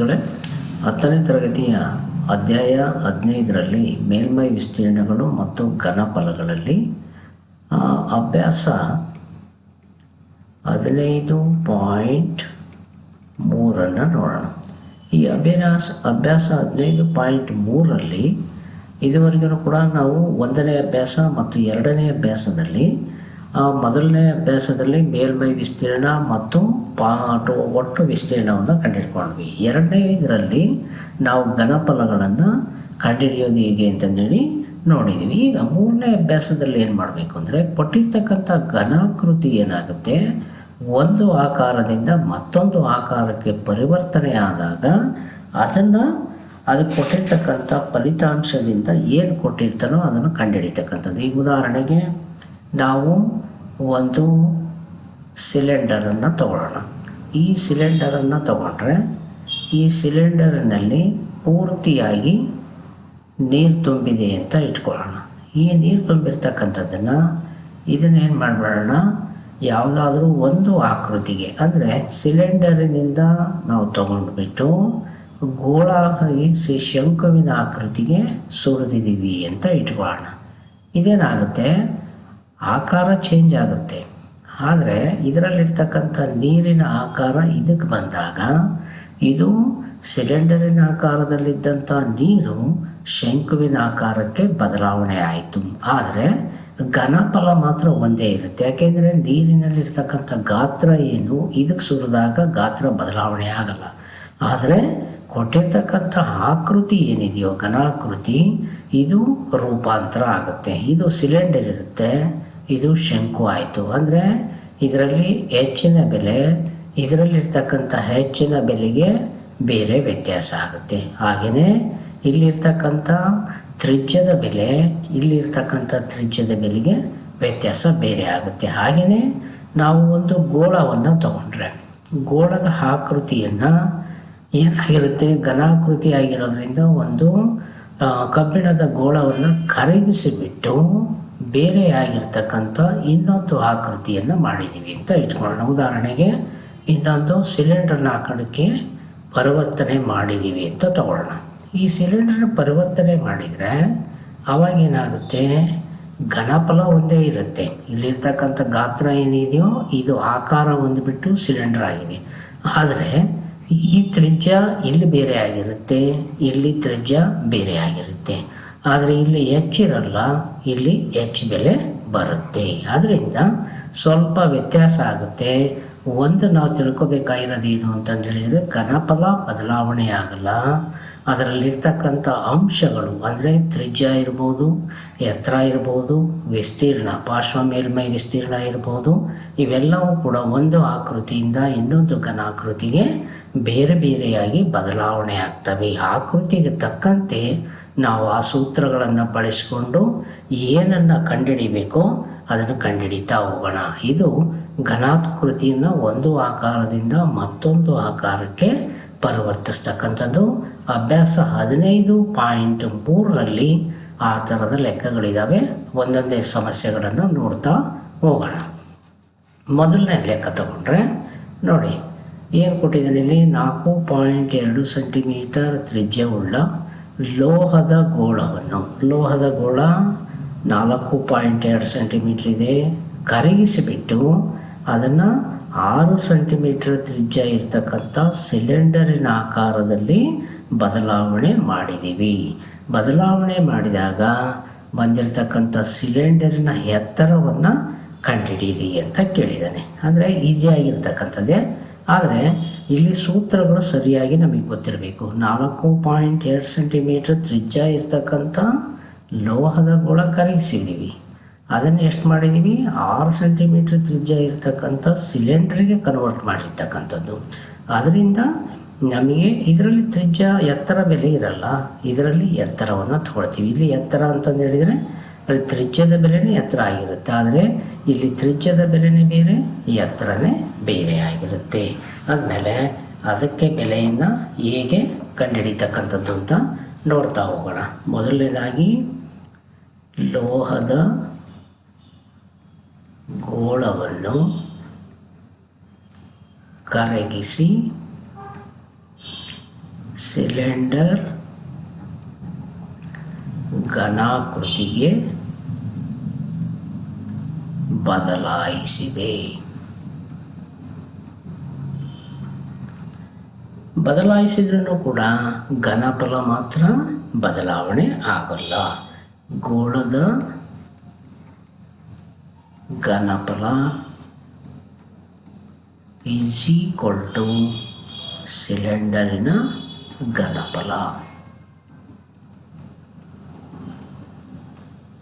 ವಿದ್ಯಾರ್ಥಿಗಳೇ ಹತ್ತನೇ ತರಗತಿಯ ಅಧ್ಯಾಯ ಹದಿನೈದರಲ್ಲಿ ಮೇಲ್ಮೈ ವಿಸ್ತೀರ್ಣಗಳು ಮತ್ತು ಘನಫಲಗಳಲ್ಲಿ ಅಭ್ಯಾಸ ಹದಿನೈದು ಪಾಯಿಂಟ್ ಮೂರನ್ನು ನೋಡೋಣ. ಈ ಅಭ್ಯಾಸ ಅಭ್ಯಾಸ ಹದಿನೈದು ಪಾಯಿಂಟ್ ಮೂರರಲ್ಲಿ ಇದುವರೆಗೂ ಕೂಡ ನಾವು ಒಂದನೇ ಅಭ್ಯಾಸ ಮತ್ತು ಎರಡನೇ ಅಭ್ಯಾಸದಲ್ಲಿ ಮೊದಲನೇ ಅಭ್ಯಾಸದಲ್ಲಿ ಮೇಲ್ಮೈ ವಿಸ್ತೀರ್ಣ ಮತ್ತು ಪಾಟು ಒಟ್ಟು ವಿಸ್ತೀರ್ಣವನ್ನು ಕಂಡುಹಿಡ್ಕೊಂಡ್ವಿ. ಎರಡನೇ ಇದರಲ್ಲಿ ನಾವು ಘನಫಲಗಳನ್ನು ಕಂಡುಹಿಡಿಯೋದು ಹೇಗೆ ಅಂತಂದೇಳಿ ನೋಡಿದ್ವಿ. ಈಗ ಮೂರನೇ ಅಭ್ಯಾಸದಲ್ಲಿ ಏನು ಮಾಡಬೇಕು ಅಂದರೆ ಕೊಟ್ಟಿರ್ತಕ್ಕಂಥ ಘನಾಕೃತಿ ಏನಾಗುತ್ತೆ? ಒಂದು ಆಕಾರದಿಂದ ಮತ್ತೊಂದು ಆಕಾರಕ್ಕೆ ಪರಿವರ್ತನೆ ಆದಾಗ ಅದನ್ನು ಅದಕ್ಕೆ ಕೊಟ್ಟಿರ್ತಕ್ಕಂಥ ಫಲಿತಾಂಶದಿಂದ ಏನು ಕೊಟ್ಟಿರ್ತಾನೋ ಅದನ್ನು ಕಂಡುಹಿಡಿತಕ್ಕಂಥದ್ದು ಈಗ ಉದಾಹರಣೆಗೆ ನಾವು ಒಂದು ಸಿಲಿಂಡರನ್ನು ತಗೊಳ್ಳೋಣ. ಈ ಸಿಲಿಂಡರನ್ನು ತಗೊಂಡ್ರೆ ಈ ಸಿಲಿಂಡರ್ನಲ್ಲಿ ಪೂರ್ತಿಯಾಗಿ ನೀರು ತುಂಬಿದೆ ಅಂತ ಇಟ್ಕೊಳ್ಳೋಣ. ಈ ನೀರು ತುಂಬಿರ್ತಕ್ಕಂಥದ್ದನ್ನು ಇದನ್ನೇನು ಮಾಡಬೇಡೋಣ? ಯಾವುದಾದ್ರೂ ಒಂದು ಆಕೃತಿಗೆ, ಅಂದರೆ ಸಿಲಿಂಡರಿನಿಂದ ನಾವು ತಗೊಂಡ್ಬಿಟ್ಟು ಗೋಳಾಗಿ ಸಿ ಶಂಕುವಿನ ಆಕೃತಿಗೆ ಸುರಿದಿದ್ದೀವಿ ಅಂತ ಇಟ್ಕೊಳ್ಳೋಣ. ಇದೇನಾಗುತ್ತೆ? ಆಕಾರ ಚೇಂಜ್ ಆಗುತ್ತೆ. ಆದರೆ ಇದರಲ್ಲಿರ್ತಕ್ಕಂಥ ನೀರಿನ ಆಕಾರ ಇದಕ್ಕೆ ಬಂದಾಗ ಇದು ಸಿಲಿಂಡರಿನ ಆಕಾರದಲ್ಲಿದ್ದಂಥ ನೀರು ಶಂಕುವಿನ ಆಕಾರಕ್ಕೆ ಬದಲಾವಣೆ ಆಯಿತು. ಆದರೆ ಘನಫಲ ಮಾತ್ರ ಒಂದೇ ಇರುತ್ತೆ. ಯಾಕೆಂದರೆ ನೀರಿನಲ್ಲಿರ್ತಕ್ಕಂಥ ಗಾತ್ರ ಏನು? ಇದಕ್ಕೆ ಸುರಿದಾಗ ಗಾತ್ರ ಬದಲಾವಣೆ ಆಗಲ್ಲ. ಆದರೆ ಕೊಟ್ಟಿರ್ತಕ್ಕಂಥ ಆಕೃತಿ ಏನಿದೆಯೋ ಘನಾಕೃತಿ, ಇದು ರೂಪಾಂತರ ಆಗುತ್ತೆ. ಇದು ಸಿಲಿಂಡರ್ ಇರುತ್ತೆ. ಇದು ಶಂಕು ಆಯಿತು. ಅಂದರೆ ಇದರಲ್ಲಿ ಹೆಚ್ಚಿನ ಬೆಲೆ, ಇದರಲ್ಲಿರ್ತಕ್ಕಂಥ ಹೆಚ್ಚಿನ ಬೆಲೆಗೆ ಬೇರೆ ವ್ಯತ್ಯಾಸ ಆಗುತ್ತೆ. ಹಾಗೆಯೇ ಇಲ್ಲಿರ್ತಕ್ಕಂಥ ತ್ರಿಜ್ಯದ ಬೆಲೆ, ಇಲ್ಲಿರ್ತಕ್ಕಂಥ ತ್ರಿಜ್ಯದ ಬೆಲೆಗೆ ವ್ಯತ್ಯಾಸ ಬೇರೆ ಆಗುತ್ತೆ. ಹಾಗೆಯೇ ನಾವು ಒಂದು ಗೋಳವನ್ನು ತಗೊಂಡ್ರೆ, ಗೋಳದ ಆಕೃತಿಯನ್ನು ಏನಾಗಿರುತ್ತೆ? ಘನಾಕೃತಿ ಆಗಿರೋದ್ರಿಂದ ಒಂದು ಕಬ್ಬಿಣದ ಗೋಳವನ್ನು ಕರಗಿಸಿಬಿಟ್ಟು ಬೇರೆ ಆಗಿರ್ತಕ್ಕಂಥ ಇನ್ನೊಂದು ಆಕೃತಿಯನ್ನು ಮಾಡಿದ್ದೀವಿ ಅಂತ ಇಟ್ಕೊಳ್ಳೋಣ. ಉದಾಹರಣೆಗೆ, ಇನ್ನೊಂದು ಸಿಲಿಂಡರ್ನ ಆಕಾರಕ್ಕೆ ಪರಿವರ್ತನೆ ಮಾಡಿದ್ದೀವಿ ಅಂತ ತಗೊಳ್ಳೋಣ. ಈ ಸಿಲಿಂಡರ್ ಪರಿವರ್ತನೆ ಮಾಡಿದರೆ ಅವಾಗ ಏನಾಗುತ್ತೆ ಘನಫಲ ಒಂದೇ ಇರುತ್ತೆ. ಇಲ್ಲಿರ್ತಕ್ಕಂಥ ಗಾತ್ರ ಏನಿದೆಯೋ, ಇದು ಆಕಾರ ಹೊಂದ್ಬಿಟ್ಟು ಸಿಲಿಂಡರ್ ಆಗಿದೆ. ಆದರೆ, ಈ ತ್ರಿಜ್ಯ ಇಲ್ಲಿ ಬೇರೆ ಆಗಿರುತ್ತೆ ಇಲ್ಲಿ ತ್ರಿಜ್ಯ ಬೇರೆ ಆಗಿರುತ್ತೆ ಆದರೆ ಇಲ್ಲಿ ಹೆಚ್ಚಿರಲ್ಲ ಇಲ್ಲಿ ಹೆಚ್ಚು ಬೆಲೆ ಬರುತ್ತೆ. ಆದ್ದರಿಂದ ಸ್ವಲ್ಪ ವ್ಯತ್ಯಾಸ ಆಗುತ್ತೆ. ಒಂದು ನಾವು ತಿಳ್ಕೊಬೇಕಾಗಿರೋದೇನು ಅಂತಂದು ಹೇಳಿದರೆ ಘನಫಲ ಬದಲಾವಣೆ ಆಗಲ್ಲ. ಅದರಲ್ಲಿರ್ತಕ್ಕಂಥ ಅಂಶಗಳು ಅಂದರೆ ತ್ರಿಜ್ಯ ಇರ್ಬೋದು, ಎತ್ತರ ಇರ್ಬೋದು, ವಿಸ್ತೀರ್ಣ, ಪಾರ್ಶ್ವ ಮೇಲ್ಮೈ ವಿಸ್ತೀರ್ಣ ಇರ್ಬೋದು, ಇವೆಲ್ಲವೂ ಕೂಡ ಒಂದು ಆಕೃತಿಯಿಂದ ಇನ್ನೊಂದು ಘನಾಕೃತಿಗೆ ಬೇರೆ ಬೇರೆಯಾಗಿ ಬದಲಾವಣೆ ಆಗ್ತವೆ. ಆಕೃತಿಗೆ ತಕ್ಕಂತೆ ನಾವು ಆ ಸೂತ್ರಗಳನ್ನು ಬಳಸಿಕೊಂಡು ಏನನ್ನು ಕಂಡುಹಿಡಿಬೇಕೋ ಅದನ್ನು ಕಂಡುಹಿಡಿತಾ ಹೋಗೋಣ. ಇದು ಘನಾಕೃತಿಯನ್ನು ಒಂದು ಆಕಾರದಿಂದ ಮತ್ತೊಂದು ಆಕಾರಕ್ಕೆ ಪರಿವರ್ತಿಸ್ತಕ್ಕಂಥದ್ದು. ಅಭ್ಯಾಸ ಹದಿನೈದು ಪಾಯಿಂಟ್ ಮೂರರಲ್ಲಿ ಆ ಥರದ ಲೆಕ್ಕಗಳಿದ್ದಾವೆ ಒಂದೊಂದೇ ಸಮಸ್ಯೆಗಳನ್ನು ನೋಡ್ತಾ ಹೋಗೋಣ. ಮೊದಲನೇ ಲೆಕ್ಕ ತಗೊಂಡ್ರೆ, ನೋಡಿ, ಏನು ಕೊಟ್ಟಿದ್ದಾನೆ ಇಲ್ಲಿ? ನಾಲ್ಕು ಪಾಯಿಂಟ್ ಎರಡು ಸೆಂಟಿಮೀಟರ್ ತ್ರಿಜ್ಯವುಳ್ಳ ಲೋಹದ ಗೋಳವನ್ನು, ಲೋಹದ ಗೋಳ ನಾಲ್ಕು ಪಾಯಿಂಟ್ ಎರಡು ಸೆಂಟಿಮೀಟ್ರ್ ಇದೆ. ಕರಗಿಸಿಬಿಟ್ಟು ಅದನ್ನು ಆರು ಸೆಂಟಿಮೀಟರ್ ತ್ರಿಜ್ಯ ಇರತಕ್ಕಂಥ ಸಿಲಿಂಡರಿನ ಆಕಾರದಲ್ಲಿ ಬದಲಾವಣೆ ಮಾಡಿದ್ದೀವಿ. ಬದಲಾವಣೆ ಮಾಡಿದಾಗ ಬಂದಿರತಕ್ಕಂಥ ಸಿಲಿಂಡರಿನ ಎತ್ತರವನ್ನು ಕಂಡುಹಿಡೀರಿ ಅಂತ ಕೇಳಿದ್ದಾನೆ. ಅಂದರೆ ಈಸಿಯಾಗಿರ್ತಕ್ಕಂಥದ್ದೇ ಆದರೆ ಇಲ್ಲಿ ಸೂತ್ರಗಳು ಸರಿಯಾಗಿ ನಮಗೆ ಗೊತ್ತಿರಬೇಕು. ನಾಲ್ಕು ಪಾಯಿಂಟ್ ಎರಡು ಸೆಂಟಿಮೀಟ್ರ್ ತ್ರಿಜ್ಯ ಇರ್ತಕ್ಕಂಥ ಲೋಹದ ಗೋಳ ಕರಗಿಸಿದ್ದೀವಿ. ಅದನ್ನು ಎಷ್ಟು ಮಾಡಿದ್ದೀವಿ? ಆರು ಸೆಂಟಿಮೀಟ್ರ್ ತ್ರಿಜ್ಯ ಇರ್ತಕ್ಕಂಥ ಸಿಲಿಂಡ್ರಿಗೆ ಕನ್ವರ್ಟ್ ಮಾಡಿರ್ತಕ್ಕಂಥದ್ದು ಅದರಿಂದ ನಮಗೆ ಇದರಲ್ಲಿ ತ್ರಿಜ್ಯ ಎತ್ತರ ಬೆಲೆ ಇರಲ್ಲ. ಇದರಲ್ಲಿ ಎತ್ತರವನ್ನು ತಗೊಳ್ತೀವಿ. ಇಲ್ಲಿ ಎತ್ತರ ಅಂತಂದು ಹೇಳಿದರೆ ತ್ರಿಜ್ಯದ ಬೆಲೆನೇ ಎತ್ತರ ಆಗಿರುತ್ತೆ. ಆದರೆ ಇಲ್ಲಿ ತ್ರಿಜ್ಯದ ಬೆಲೆನೇ ಬೇರೆ ಎತ್ತರನೇ ಬೇರೆ ಆಗಿರುತ್ತೆ. ಆದಮೇಲೆ ಅದಕ್ಕೆ ಬೆಲೆಯನ್ನು ಹೇಗೆ ಕಂಡುಹಿಡಿತಕ್ಕಂಥದ್ದು ಅಂತ ನೋಡ್ತಾ ಹೋಗೋಣ. ಮೊದಲನೇದಾಗಿ, ಲೋಹದ ಗೋಳವನ್ನು ಕರಗಿಸಿ ಸಿಲಿಂಡರ್ ಘನಾಕೃತಿಗೆ ಬದಲಾಯಿಸಿದೆ. ಬದಲಾಯಿಸಿದ್ರೂ ಕೂಡ ಘನಫಲ ಮಾತ್ರ ಬದಲಾವಣೆ ಆಗಲ್ಲ. ಗೋಳದ ಘನಫಲ ಈಸ್ ಈಕ್ವಲ್ ಟು ಸಿಲಿಂಡರಿನ ಘನಫಲ.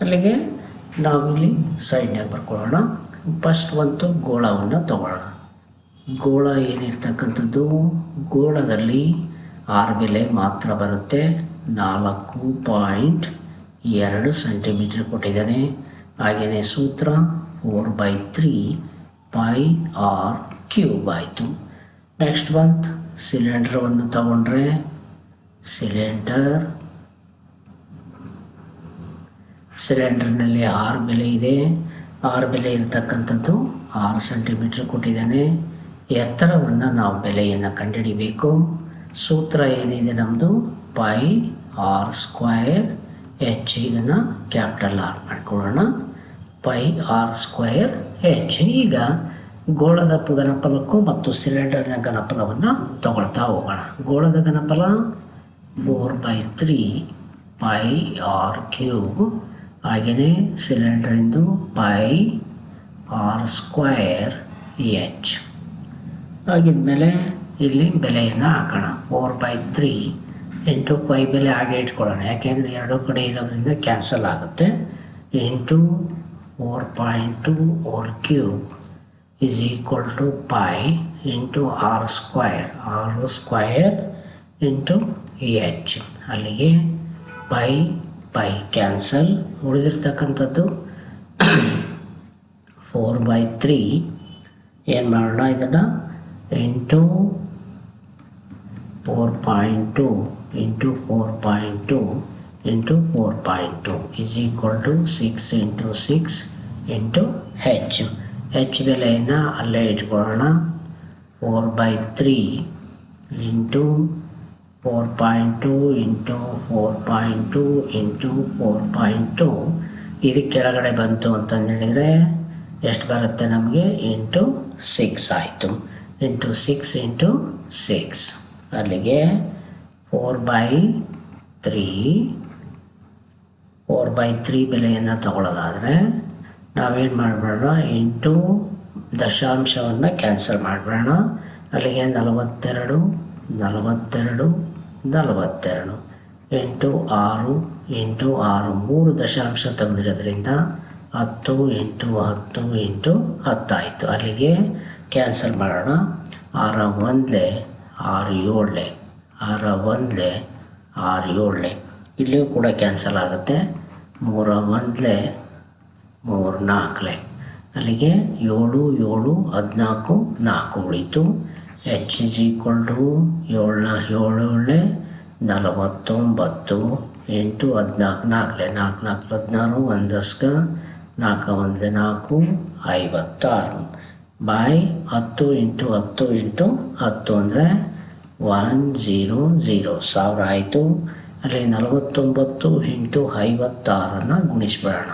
ಅಲ್ಲಿಗೆ ನಾವಿಲ್ಲಿ ಸೈಡ್ನಾಗ ಬರ್ಕೊಳ್ಳೋಣ ಫಸ್ಟ್ ಒಂದು ಗೋಳವನ್ನು ತಗೊಳ್ಳೋಣ. ಗೋಳ ಏನಿರ್ತಕ್ಕಂಥದ್ದು? ಗೋಳದಲ್ಲಿ ಆರು ಬೆಲೆ ಮಾತ್ರ ಬರುತ್ತೆ. ನಾಲ್ಕು ಪಾಯಿಂಟ್ ಎರಡು ಸೆಂಟಿಮೀಟರ್ ಕೊಟ್ಟಿದ್ದಾನೆ. ಹಾಗೆಯೇ ಸೂತ್ರ four by three pi r cube ಆಯಿತು. ನೆಕ್ಸ್ಟ್ ಬಂತ್ ಸಿಲಿಂಡ್ರವನ್ನು ತಗೊಂಡ್ರೆ. ಸಿಲಿಂಡರ್ ಸಿಲಿಂಡರ್ನಲ್ಲಿ ಆರು ಬೆಲೆ ಇದೆ. ಆರು ಬೆಲೆ ಇರತಕ್ಕಂಥದ್ದು ಆರು ಸೆಂಟಿಮೀಟ್ರ್ ಕೊಟ್ಟಿದ್ದಾನೆ. ಎತ್ತರವನ್ನು ನಾವು ಬೆಲೆಯನ್ನು ಕಂಡುಹಿಡಿಬೇಕು. ಸೂತ್ರ ಏನಿದೆ ನಮ್ಮದು ಪೈ ಆರ್ ಸ್ಕ್ವಯರ್ ಎಚ್ ಇದನ್ನು ಕ್ಯಾಪಿಟಲ್ ಆರ್ ಮಾಡ್ಕೊಳ್ಳೋಣ. Pi R square H. ಈಗ ಗೋಳದ ಘನಫಲಕ್ಕೂ ಮತ್ತು ಸಿಲಿಂಡರ್ನ ಘನಫಲವನ್ನು ತಗೊಳ್ತಾ ಹೋಗೋಣ. ಗೋಳದ ಘನಫಲ four by three pi r cube ಹಾಗೆಯೇ ಸಿಲಿಂಡರಿಂದು ಪೈ ಆರ್ ಸ್ಕ್ವಯರ್ ಎಚ್ ಆಗಿದ್ಮೇಲೆ ಇಲ್ಲಿ ಬೆಲೆಯನ್ನು ಹಾಕೋಣ. Four by three into pi ಬೆಲೆ ಹಾಗೆ ಇಟ್ಕೊಳ್ಳೋಣ. ಯಾಕೆಂದರೆ ಎರಡೂ ಕಡೆ ಇರೋದ್ರಿಂದ ಕ್ಯಾನ್ಸಲ್ ಆಗುತ್ತೆ. Into four point two or cube is equal to pi into r square r square into H ಅಲ್ಲಿಗೆ ಪೈ ಪೈ ಕ್ಯಾನ್ಸಲ್ ಉಳಿದಿರ್ತಕ್ಕಂಥದ್ದು ಫೋರ್ ಬೈ ತ್ರೀ ಏನು ಮಾಡೋಣ ಇದನ್ನು? Into four point two into four point two into four point two is equal to six into six into h h ಬೆಲೆಯನ್ನು ಅಲ್ಲೇ ಇಟ್ಕೊಳ್ಳೋಣ. Four by three into four point two into four point two into four point two ಕೆಳಗಡೆ ಬಂತು ಅಂತಂದು ಹೇಳಿದರೆ ಎಷ್ಟು ಬರುತ್ತೆ ನಮಗೆ? ಇಂಟು ಸಿಕ್ಸ್ ಆಯಿತು. ಇಂಟು ಸಿಕ್ಸ್ ಇಂಟು ಸಿಕ್ಸ್ ಅಲ್ಲಿಗೆ four by three four by three ಬೆಲೆಯನ್ನು ತಗೊಳ್ಳೋದಾದರೆ ನಾವೇನು ಮಾಡಬೇಡ ಇಂಟು ದಶಾಂಶವನ್ನು ಕ್ಯಾನ್ಸಲ್ ಮಾಡಬೇಡ ಅಲ್ಲಿಗೆ ನಲವತ್ತೆರಡು ನಲವತ್ತೆರಡು ನಲವತ್ತೆರಡು. ಎಂಟು ಆರು ಎಂಟು ಆರು ಮೂರು ದಶಾಂಶ ತೆಗೆದಿರೋದ್ರಿಂದ ಹತ್ತು, ಎಂಟು ಹತ್ತು, ಎಂಟು ಹತ್ತಾಯಿತು. ಅಲ್ಲಿಗೆ ಕ್ಯಾನ್ಸಲ್ ಮಾಡೋಣ. ಆರ ಒಂದಲೆ, ಆರು ಏಳಲೆ ಆರ ಒಂದಲೆ, ಆರು ಏಳಲೆ ಇಲ್ಲಿಯೂ ಕೂಡ ಕ್ಯಾನ್ಸಲ್ ಆಗುತ್ತೆ. ಮೂರ ಒಂದಲೆ, ಮೂರು ನಾಲ್ಕಲೆ ಅಲ್ಲಿಗೆ ಏಳು ಏಳು, ಹದಿನಾಲ್ಕು, ನಾಲ್ಕು ಉಳೀತು. ಎಚ್ ಇಸ್ ಈಕ್ವಲ್ ಟು ಏಳನ ಏಳು ಏಳೆ ನಲವತ್ತೊಂಬತ್ತು, ಎಂಟು, ಹದಿನಾಲ್ಕು, ನಾಲ್ಕಲೆ, ನಾಲ್ಕು ನಾಲ್ಕು ಹದಿನಾರು, ಒಂದಸ್ಕ, ನಾಲ್ಕು, ಒಂದು ನಾಲ್ಕು, ಐವತ್ತಾರು. ಬಾಯ್ ಹತ್ತು ಇಂಟು ಹತ್ತು ಇಂಟು ಹತ್ತು ಅಂದರೆ ಒನ್ ಜೀರೋ ಜೀರೋ. ಸಾವಿರ ಆಯಿತು. ಅಲ್ಲಿ ನಲವತ್ತೊಂಬತ್ತು ಇಂಟು ಐವತ್ತಾರನ್ನು ಗುಣಿಸ್ಬಿಡೋಣ.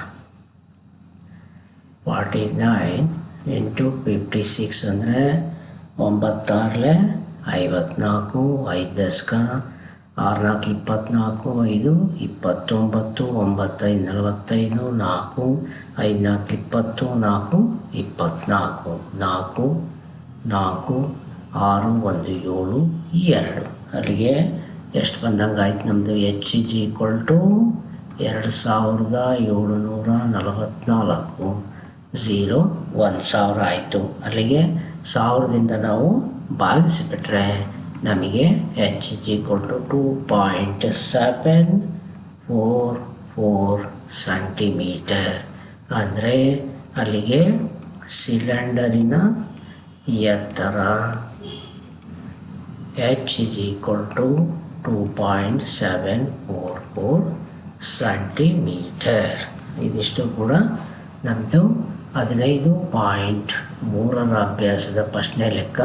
Forty nine into fifty six ಅಂದರೆ ಒಂಬತ್ತಾರಲೆ, ಐವತ್ನಾಲ್ಕು ಐದು ದಶಕ ಆರು ನಾಲ್ಕು ಇಪ್ಪತ್ತ್ನಾಲ್ಕು ಐದು, ಇಪ್ಪತ್ತೊಂಬತ್ತು, ಒಂಬತ್ತೈದು, ನಲವತ್ತೈದು, ನಾಲ್ಕು ಐದು ನಾಲ್ಕು ಇಪ್ಪತ್ತು, ನಾಲ್ಕು ಇಪ್ಪತ್ತ್ನಾಲ್ಕು ನಾಲ್ಕು ನಾಲ್ಕು, ಆರು, ಒಂದು, ಏಳು, ಎರಡು. ಅಲ್ಲಿಗೆ ಎಷ್ಟು ಬಂದಂಗೆ ಆಯ್ತು ನಮ್ಮದು ಎಚ್ ಜಿ ಈಕ್ವಲ್ ಟು ಎರಡು ಸಾವಿರದ ಏಳುನೂರ ನಲವತ್ತ್ನಾಲ್ಕು ಝೀರೋ ಒಂದು ಸಾವಿರ ಆಯಿತು. ಅಲ್ಲಿಗೆ ಸಾವಿರದಿಂದ ನಾವು ಭಾಗಿಸಿಬಿಟ್ರೆ ನಮಗೆ ಎಚ್ ಜಿ ಕೊಟ್ಟು two point seven four four centimetre ಅಂದರೆ ಅಲ್ಲಿಗೆ ಸಿಲಿಂಡರಿನ ಎತ್ತರ. ಎಚ್ ಜಿ ಕೊಟ್ಟು two point seven four four centimetre ಇದಿಷ್ಟು ಕೂಡ ನಮ್ಮದು ಹದಿನೈದು ಪಾಯಿಂಟ್ ಮೂರರ ಅಭ್ಯಾಸದ ಪ್ರಶ್ನೆ ಲೆಕ್ಕ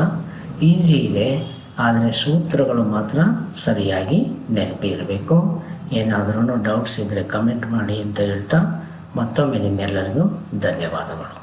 ಈಸಿ ಇದೆ, ಆದರೆ ಸೂತ್ರಗಳು ಮಾತ್ರ ಸರಿಯಾಗಿ ನೆನಪಿರಬೇಕು. ಏನಾದರೂ ಡೌಟ್ಸ್ ಇದ್ದರೆ ಕಮೆಂಟ್ ಮಾಡಿ ಅಂತ ಹೇಳ್ತಾ ಮತ್ತೊಮ್ಮೆ ನಿಮ್ಮೆಲ್ಲರಿಗೂ ಧನ್ಯವಾದಗಳು.